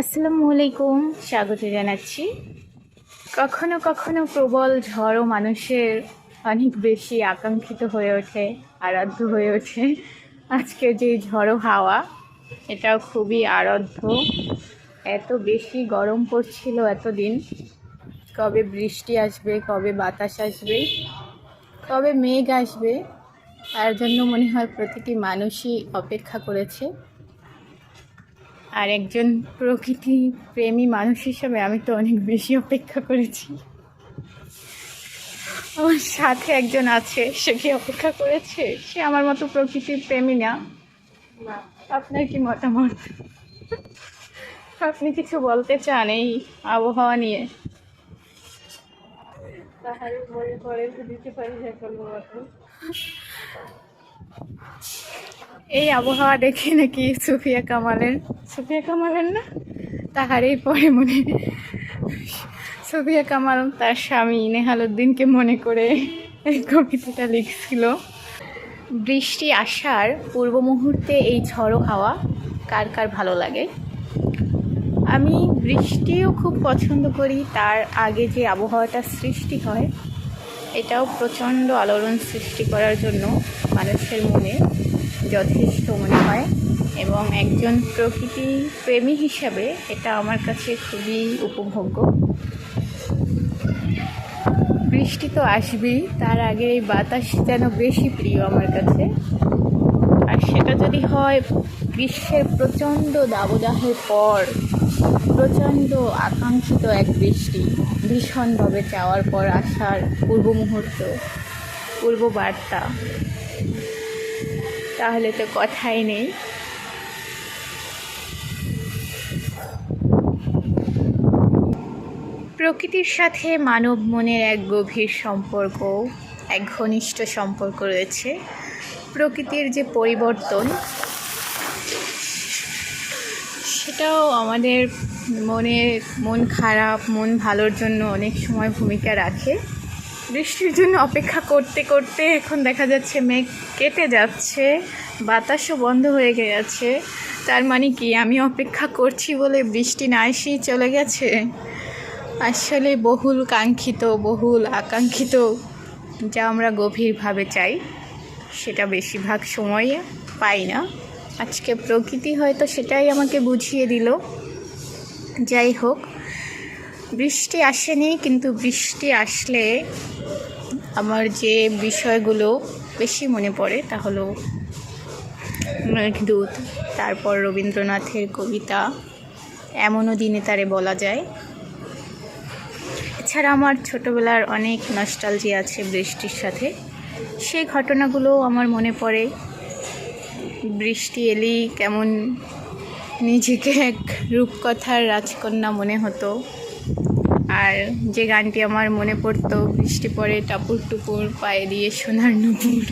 আসসালামু আলাইকুম, স্বাগত জানাচ্ছি। কখনো কখনো প্রবল ঝড়ও মানুষের অনেক বেশি আকাঙ্ক্ষিত হয়ে ওঠে, আরাধ্য হয়ে ওঠে। আজকে যে ঝড়ো হাওয়া, এটাও খুবই আরাধ্য। এত বেশি গরম পড়ছিল এতদিন। কবে বৃষ্টি আসবে, কবে বাতাস আসবে, কবে মেঘ আসবে, তার জন্য মনে হয় প্রতিটি মানুষই অপেক্ষা করেছে। আর একজন প্রকৃতি প্রেমী মানুষ হিসাবে আমি তো অনেক বেশি অপেক্ষা করেছি। আমার সাথে একজন আছে, সে কি অপেক্ষা করেছে? সে আমার মতো প্রকৃতির প্রেমী না। আপনার কি মতামত? আপনি কিছু বলতে চান এই আবহাওয়া নিয়ে? তাহারে মনে করে দিতে পারি না কোনো মতো। এই আবহাওয়া দেখে নাকি সুফিয়া কামালের। সুফিয়া কামালের না? তাহারেই পরে মনে সুফিয়া কামাল তার স্বামী নেহালুদ্দিনকে মনে করে এই কবিতাটা লিখছিল। বৃষ্টি আসার পূর্ব মুহূর্তে এই ঝড়ো হাওয়া কার কার ভালো লাগে? আমি বৃষ্টিও খুব পছন্দ করি, তার আগে যে আবহাওয়াটা সৃষ্টি হয় এটাও প্রচণ্ড আলোড়ন সৃষ্টি করার জন্য মানুষের মনে যথেষ্ট মনে হয় এবং একজন প্রকৃতি প্রেমী হিসাবে এটা আমার কাছে খুবই উপভোগ্য। বৃষ্টি তো আসবেই, তার আগে এই বাতাস যেন বেশি প্রিয় আমার কাছে। আর সেটা যদি হয়, গ্রীষ্মের প্রচণ্ড দাবদাহের পর প্রচণ্ড আকাঙ্ক্ষিত এক বৃষ্টি। ভীষণভাবে চাওয়ার পর আসার পূর্ব মুহূর্ত, পূর্ব বার্তা। তাহলে তো কথাই নেই। প্রকৃতির সাথে মানব মনের এক গভীর সম্পর্ক, এক ঘনিষ্ঠ সম্পর্ক রয়েছে। প্রকৃতির যে পরিবর্তন সেটাও আমাদের মনে, মন খারাপ, মন ভালোর জন্য অনেক সময় ভূমিকা রাখে। বৃষ্টির জন্য অপেক্ষা করতে করতে এখন দেখা যাচ্ছে মেঘ কেটে যাচ্ছে, বাতাসও বন্ধ হয়ে গেছে। তার মানে কি, আমি অপেক্ষা করছি বলে বৃষ্টি না এসেই চলে গেছে? আসলে বহুল কাঙ্ক্ষিত, বহুল আকাঙ্ক্ষিত যা আমরা গভীরভাবে চাই, সেটা বেশিরভাগ সময়ে পাই না। আজকে প্রকৃতি হয়তো সেটাই আমাকে বুঝিয়ে দিল। যাই হোক, বৃষ্টি আসেনি, কিন্তু বৃষ্টি আসলে আমার যে বিষয়গুলো বেশি মনে পড়ে তা হলো মেঘদূত, তারপর রবীন্দ্রনাথের কবিতা, এমনও দিনে তারে বলা যায়। এছাড়া আমার ছোটোবেলার অনেক নস্টালজি আছে বৃষ্টির সাথে। সেই ঘটনাগুলো আমার মনে পড়ে। বৃষ্টি এলেই কেমন নিজেকে এক রূপকথার রাজকন্যা মনে হতো। আর যে গানটি আমার মনে পড়তো, বৃষ্টি পড়ে টাপুর টুপুর পায়ে দিয়ে সোনার নুপুর।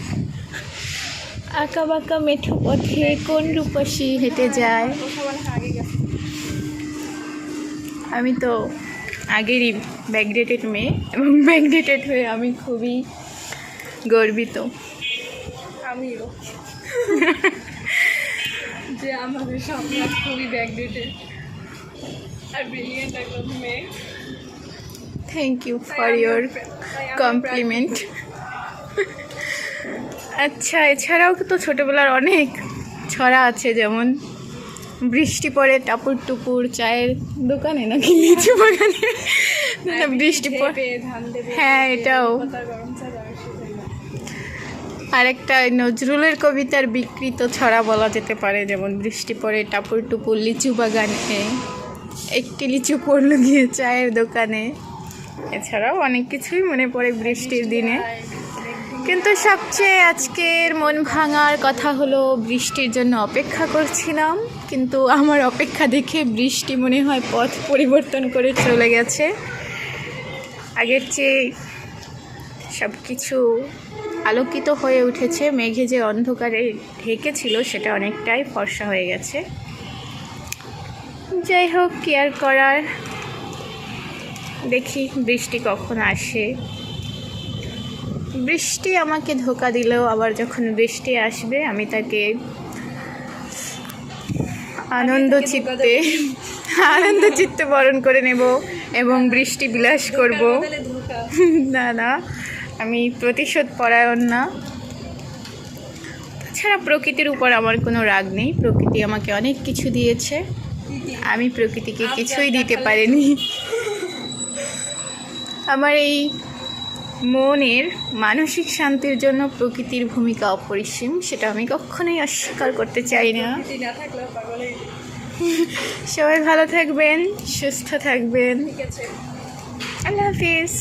আঁকা বাঁকা মেঠো পথে কোন রূপসী হেঁটে যায়? আমি তো আগেরই ব্যাকডেটেড মেয়ে এবং ব্যাকডেটেড হয়ে আমি খুবই গর্বিত। আমিও। যে আমাদের সামনে খুবই ব্যাকডেটেড আর ব্রিলিয়েন্ট একদম মেয়ে। Thank you for your compliment আচ্ছা এছাড়াও তো ছোটোবেলার অনেক ছড়া আছে যেমন বৃষ্টি পড়ে টাপুর টুপুর চায়ের দোকানে নাকি লিচু বাগানে? না, না, বৃষ্টি পড়ে দেবে হ্যাঁ এটাও। আরেকটা নজরুলের কবিতার বিকৃত ছড়া বলা যেতে পারে, যেমন বৃষ্টি পড়ে, টাপুর টুপুর, লিচু বাগানে একটি লিচু পড়ল গিয়ে চায়ের দোকানে। এছাড়াও অনেক কিছুই মনে পড়ে বৃষ্টির দিনে। কিন্তু সবচেয়ে আজকের মন ভাঙার কথা হলো, বৃষ্টির জন্য অপেক্ষা করছিলাম, কিন্তু আমার অপেক্ষা দেখে বৃষ্টি মনে হয় পথ পরিবর্তন করে চলে গেছে। আগের চেয়ে সব কিছু আলোকিত হয়ে উঠেছে। মেঘে যে অন্ধকারে ঢেকেছিল সেটা অনেকটাই ফর্সা হয়ে গেছে। যাই হোক কেয়ার করার? দেখি বৃষ্টি কখন আসে। বৃষ্টি আমাকে ধোকা দিলেও আবার যখন বৃষ্টি আসবে আমি তাকে আনন্দ চিত্তে আনন্দ চিত্ত বরণ করে নেব এবং বৃষ্টি বিলাস করব। না না। আমি প্রতিশোধ পরায়ণ না। তাছাড়া প্রকৃতির উপর আমার কোনো রাগ নেই। প্রকৃতি আমাকে অনেক কিছু দিয়েছে। আমি প্রকৃতিকে কিছুই দিতে পারিনি। আমার এই মনের মানসিক শান্তির জন্য প্রকৃতির ভূমিকা অপরিসীম সেটা আমি কখনোই অস্বীকার করতে চাই না। সবাই ভালো থাকবেন সুস্থ থাকবেন। আল্লাহ হাফিজ